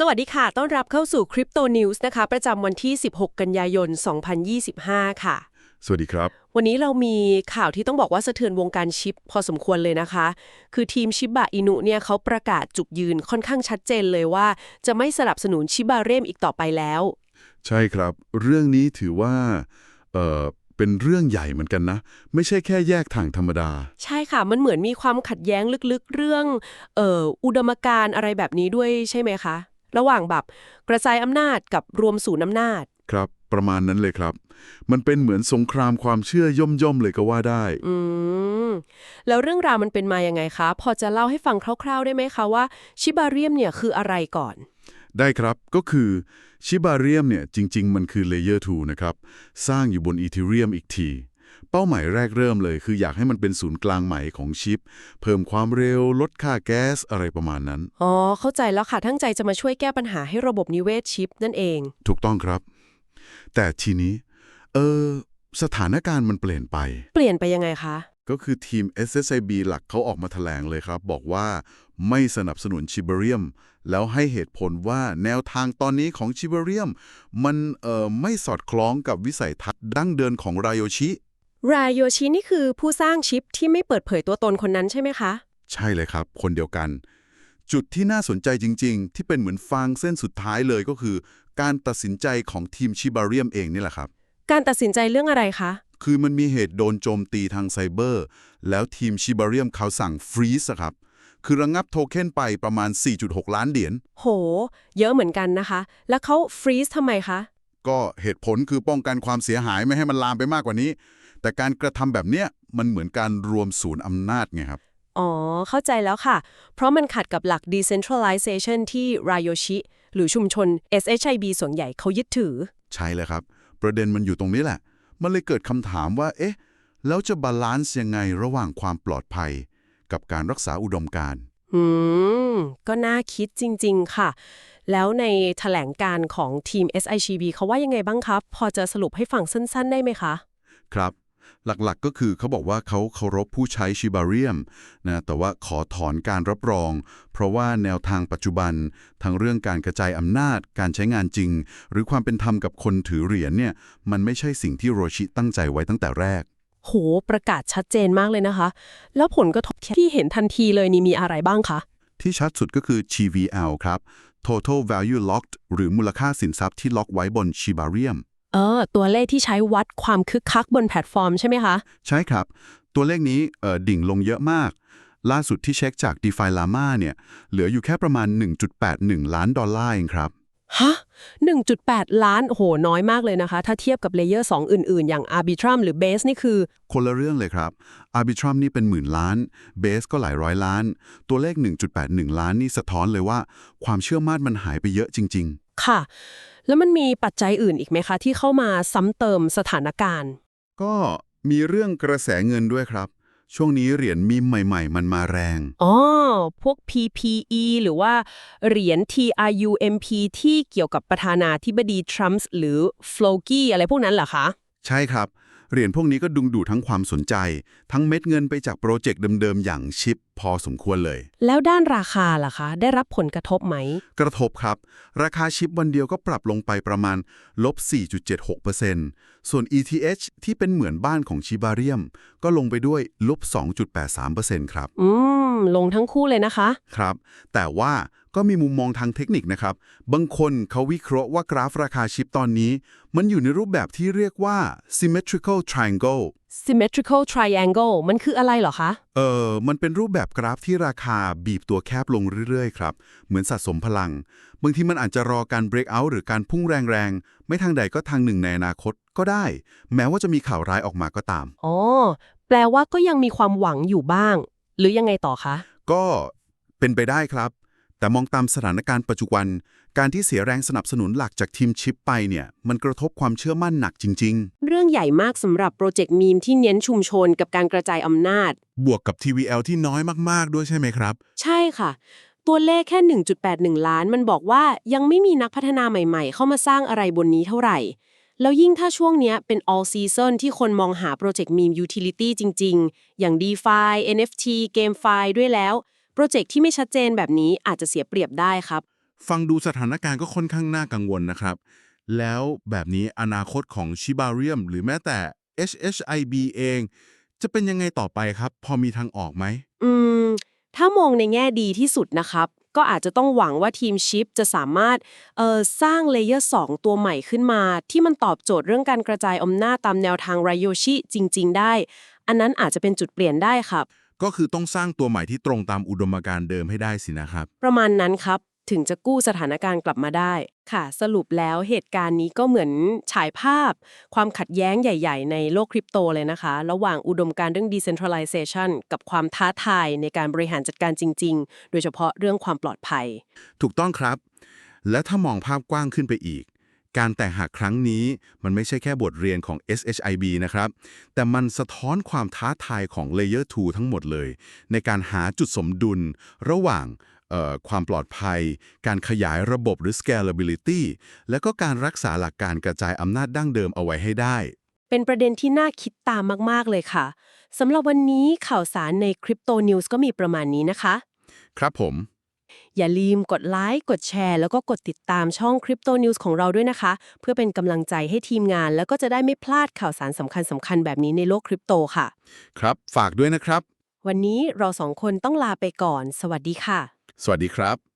สวัสดีค่ะ ต้อนรับเข้าสู่ Crypto News นะคะ ประจำวันที่ 16 กันยายน 2025 ค่ะ สวัสดีครับ วันนี้เรามีข่าวที่ต้องบอกว่าสะเทือนวงการชิปพอสมควรเลยนะคะ คือทีมชิบะอินุเนี่ยเขาประกาศจุดยืนค่อนข้างชัดเจนเลยว่า จะไม่สนับสนุนชิบาเรมอีกต่อไปแล้ว ใช่ครับ เรื่องนี้ถือว่าเอ่อเป็นเรื่องใหญ่เหมือนกันนะ ไม่ใช่แค่แยกทางธรรมดา ใช่ค่ะ มันเหมือนมีความขัดแย้งลึกๆ เรื่องเอ่ออุดมการณ์อะไรแบบนี้ด้วยใช่ไหมคะ ระหว่างแบบกระจายอำนาจกับรวมศูนย์อำนาจ ครับ ประมาณนั้นเลยครับ มันเป็นเหมือนสงครามความเชื่อย่อมๆเลยก็ว่าได้ อืม แล้วเรื่องราวมันเป็นมายังไงคะ พอจะเล่าให้ฟังคร่าวๆได้ไหมคะว่าชิบาเรียมเนี่ยคืออะไรก่อน ได้ครับก็คือชิบาเรียมเนี่ยจริง ๆ มันคือ Layer 2นะครับ สร้างอยู่บนอีเทเรียมอีกที เป้าหมายแรกเริ่มเลย คืออยากให้มันเป็นศูนย์กลางใหม่ของชิป เพิ่มความเร็วลดค่าแก๊สอะไรประมาณนั้น อ๋อ เข้าใจแล้วค่ะ ทั้งใจจะมาช่วยแก้ปัญหาให้ระบบนิเวศชิปนั่นเอง ถูกต้องครับ แต่ทีนี้ เออ สถานการณ์มันเปลี่ยนไป เปลี่ยนไปยังไงคะ ก็คือทีม SSIB หลักเขาออกมาแถลงเลยครับ บอกว่าไม่สนับสนุนชิบาเรียม แล้วให้เหตุผลว่าแนวทางตอนนี้ของชิบาเรียม มันเอ่อไม่สอดคล้องกับวิสัยทัศน์ดั้งเดินของรายโยชิ รายโยชินี่คือผู้สร้างชิปที่ไม่เปิดเผยตัวตนคนนั้นใช่ไหมคะ ใช่เลยครับ คนเดียวกัน จุดที่น่าสนใจจริง ๆ ที่เป็นเหมือนฟางเส้นสุดท้ายเลยก็คือ การตัดสินใจของทีมชิบาเรียมเองนี่แหละครับ การตัดสินใจเรื่องอะไรคะ คือมันมีเหตุโดนโจมตีทางไซเบอร์ แล้วทีมชิบาเรียมเขาสั่งฟรีซครับคือระงงับโทเค็นไปประมาณ 4.6 ล้านเหรียญ โห เยอะเหมือนกันนะคะ แล้วเขาฟรีซทำไมคะ ก็เหตุผลคือป้องกันความเสียหายไม่ให้มันลามไปมากกว่านี้ แต่การกระทำแบบเนี้ยมันเหมือนการรวมศูนย์อำนาจไงครับ อ๋อ เข้าใจแล้วค่ะ เพราะมันขัดกับหลัก decentralization ที่รายโยชิ หรือชุมชน SHIB ส่วนใหญ่เขายึดถือ ใช่เลยครับ ประเด็นมันอยู่ตรงนี้แหละ มันเลยเกิดคำถามว่า เอ๊ะ แล้วจะบาลานซ์ยังไงระหว่างความปลอดภัย กับการรักษาอุดมการณ์อืม ก็น่าคิดจริง ๆ ค่ะ แล้วในแถลงการของทีม SICB เขาว่ายังไงบ้างครับ พอจะสรุปให้ฟังสั้น ๆ ได้ไหมคะ ครับ หลักๆ ก็คือเขาบอกว่าเขาเคารพผู้ใช้ชิบาเรียมนะแต่ว่าขอถอนการรับรอง เพราะว่าแนวทางปัจจุบันทั้งเรื่องการกระจายอำนาจ การใช้งานจริง หรือความเป็นธรรมกับคนถือเหรียญเนี่ยมันไม่ใช่สิ่งที่โรชิตั้งใจไว้ตั้งแต่แรกโหประกาศชัดเจนมากเลยนะคะ แล้วผลกระทบที่เห็นทันทีเลยนี่มีอะไรบ้างคะที่ชัดสุดก็คือ TVL ครับ Total Value Locked หรือมูลค่าสินทรัพย์ที่ล็อกไว้บนชิบาเรียม เออ ตัวเลขที่ใช้วัดความคึกคักบนแพลตฟอร์มใช่ไหมคะ ใช่ครับ ตัวเลขนี้เอ่อดิ่งลงเยอะมาก ล่าสุดที่เช็คจาก DeFi Llama เนี่ย เหลืออยู่แค่ประมาณ 1.81 ล้านดอลลาร์เองครับ ฮะ 1.8 ล้านโหน้อยมากเลยนะคะ ถ้าเทียบกับเลเยอร์ 2 อื่นๆ อย่าง Arbitrum หรือ Base นี่คือ คนละเรื่องเลยครับ Arbitrum นี่เป็นหมื่นล้าน Base ก็หลายร้อยล้าน ตัวเลข 1.81 ล้านนี่สะท้อนเลยว่า ความเชื่อมั่นมันหายไปเยอะจริง ค่ะ แล้วมันมีปัจจัยอื่นอีกไหมคะ ที่เข้ามาซ้ำเติมสถานการณ์ๆก็มีเรื่องกระแสเงินด้วยครับ ช่วงนี้เหรียญมีมใหม่ ๆ มันมาแรง อ๋อ พวก PPE หรือว่า เหรียญ TRUMP ที่เกี่ยวกับประธานาธิบดีทรัมป์หรือ f l o k y อะไรพวกนั้นเหรอคะ ใช่ครับ เหรียญพวกนี้ก็ดึงดูดทั้งความสนใจ ทั้งเม็ดเงินไปจากโปรเจกต์เดิมๆ อย่างชิปพอสมควรเลย แล้วด้านราคาล่ะคะ ได้รับผลกระทบไหม กระทบครับ ราคาชิปวันเดียวก็ปรับลงไปประมาณลบ 4.76%ส่วน ETH ที่เป็นเหมือนบ้านของชิบาเรียม ก็ลงไปด้วยลบ 2.83%ครับ อืม ลงทั้งคู่เลยนะคะ ครับ แต่ว่าก็มีมุมมองทางเทคนิคนะครับ บางคนเขาวิเคราะห์ว่ากราฟราคาชิปตอนนี้ มันอยู่ในรูปแบบที่เรียกว่า symmetrical triangle symmetrical triangle มันคืออะไรเหรอคะ เออมันเป็นรูปแบบกราฟที่ราคาบีบตัวแคบลงเรื่อยๆ ครับ เหมือนสะสมพลัง บางทีมันอาจจะรอการ break out หรือการพุ่งแรงๆ ไม่ทางใดก็ทางหนึ่งในอนาคตก็ได้ แม้ว่าจะมีข่าวร้ายออกมาก็ตาม อ๋อ แปลว่าก็ยังมีความหวังอยู่บ้าง หรือยังไงต่อคะ ก็เป็นไปได้ครับ แต่มองตามสถานการณ์ปัจจุบัน การที่เสียแรงสนับสนุนหลักจากทีมชิปไปเนี่ย มันกระทบความเชื่อมั่นหนักจริงเรื่องใหญ่มากสำหรับโปรเจกต์มีมที่เน้นชุมชนกับการกระจายอำนาจๆบวกกับ TVL ที่น้อยมากๆ ด้วยใช่ไหมครับ ใช่ค่ะ ตัวเลขแค่ 1.81 ล้าน มันบอกว่ายังไม่มีนักพัฒนาใหม่ๆ เข้ามาสร้างอะไรบนนี้เท่าไหร่ แล้วยิ่งถ้าช่วงเนี้ยเป็น all season ที่คนมองหาโปรเจกต์มีม utility จริง ๆ อย่าง DeFi NFT GameFi ด้วยแล้ว โปรเจกต์ที่ไม่ชัดเจนแบบนี้อาจจะเสียเปรียบได้ครับ ฟังดูสถานการณ์ก็ค่อนข้างน่ากังวลนะครับ แล้วแบบนี้อนาคตของชิบาเรียมหรือแม้แต่ HHIB เอง จะเป็นยังไงต่อไปครับ พอมีทางออกไหม อืม ถ้ามองในแง่ดีที่สุดนะครับ ก็อาจจะต้องหวังว่าทีมชิปจะสามารถเอ่อสร้างเลเยอร์2ตัวใหม่ขึ้นมา ที่มันตอบโจทย์เรื่องการกระจายอำนาจตามแนวทางไรโยชิจริง ๆ ได้ อันนั้นอาจจะเป็นจุดเปลี่ยนได้ครับ ก็คือต้องสร้างตัวใหม่ที่ตรงตามอุดมการณ์เดิมให้ได้สินะครับ ประมาณนั้นครับ ถึงจะกู้สถานการณ์กลับมาได้ ค่ะ สรุปแล้วเหตุการณ์นี้ก็เหมือนฉายภาพ ความขัดแย้งใหญ่ ๆ ในโลกคริปโตเลยนะคะ ระหว่างอุดมการณ์เรื่อง decentralization กับความท้าทายในการบริหารจัดการจริง ๆ โดยเฉพาะเรื่องความปลอดภัย ถูกต้องครับ และถ้ามองภาพกว้างขึ้นไปอีก การแตกหักครั้งนี้มันไม่ใช่แค่บทเรียนของ SHIB นะครับ แต่มันสะท้อนความท้าทายของ Layer 2 ทั้งหมดเลย ในการหาจุดสมดุลระหว่างเอ่อความปลอดภัย การขยายระบบหรือ scalability และก็การรักษาหลักการกระจายอำนาจดั้งเดิมเอาไว้ให้ได้ เป็นประเด็นที่น่าคิดตามมาก ๆ เลยค่ะสำหรับวันนี้ข่าวสารใน Crypto News ก็มีประมาณนี้นะคะ ครับผม อย่าลืมกดไลค์ กดแชร์ แล้วก็กดติดตามช่อง Crypto News ของเราด้วยนะคะ เพื่อเป็นกำลังใจให้ทีมงาน แล้วก็จะได้ไม่พลาดข่าวสารสำคัญสำคัญๆแบบนี้ในโลกคริปโตค่ะ ครับ ฝากด้วยนะครับ วันนี้เราสองคนต้องลาไปก่อน สวัสดีค่ะ สวัสดีครับ